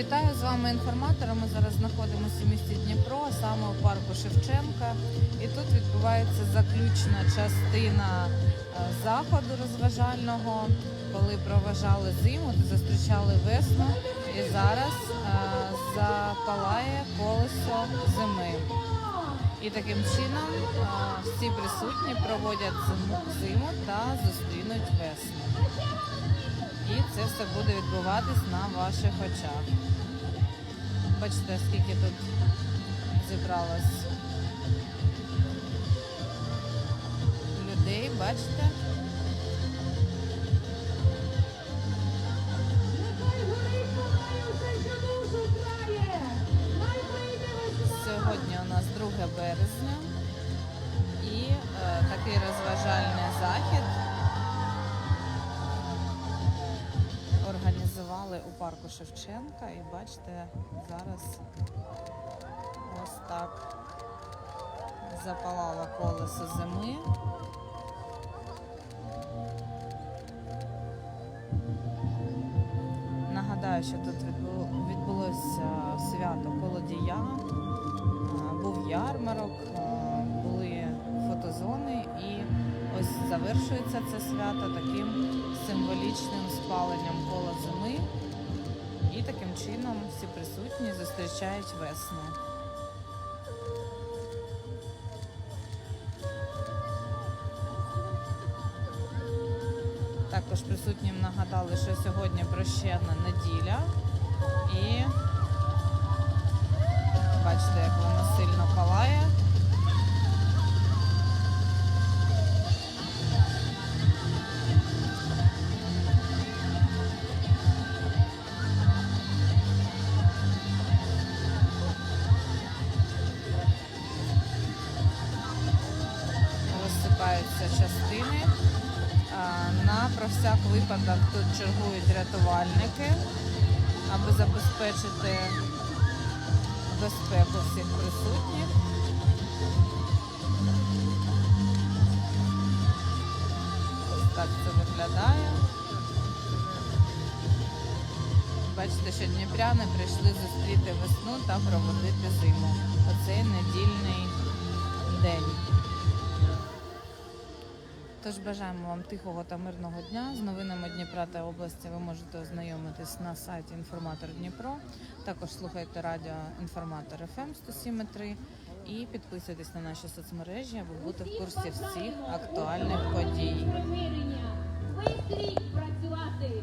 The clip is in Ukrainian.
Вітаю з вами інформатора. Ми зараз знаходимося в місті Дніпро, саме у парку Шевченка. І тут відбувається заключна частина е, заходу розважального, коли проважали зиму, зустрічали весну. І зараз е, запалає колесо зими. І таким чином е, всі присутні проводять зиму, зиму та зустрінуть весну. І це все буде відбуватись на ваших очах. Бачите, скільки тут зібралось людей, бачите? Сьогодні у нас 2 березня і е, такий розважальний захід організували у парку Шевченка. І бачите, зараз ось так запалало колесо зими. Нагадаю, що тут відбулося свято колодія, був ярмарок, були фотозони, і ось завершується це свято таким символічним спаленням кола зими. І таким чином всі присутні зустрічають весну. Також присутнім нагадали, що сьогодні прощена неділя. І бачите, як воно сильно палає. Частини. На про всяк випадок тут чергують рятувальники, аби забезпечити безпеку всіх присутніх. Ось так це виглядає. Бачите, що дніпряни прийшли зустріти весну та проводити зиму. Оцей недільний день. Тож бажаємо вам тихого та мирного дня. З новинами Дніпра та області ви можете ознайомитись на сайті Інформатор Дніпро. Також слухайте радіо Інформатор ФМ 107.3 і підписуйтесь на наші соцмережі, аби бути в курсі всіх актуальних подій. Весь рік працювати.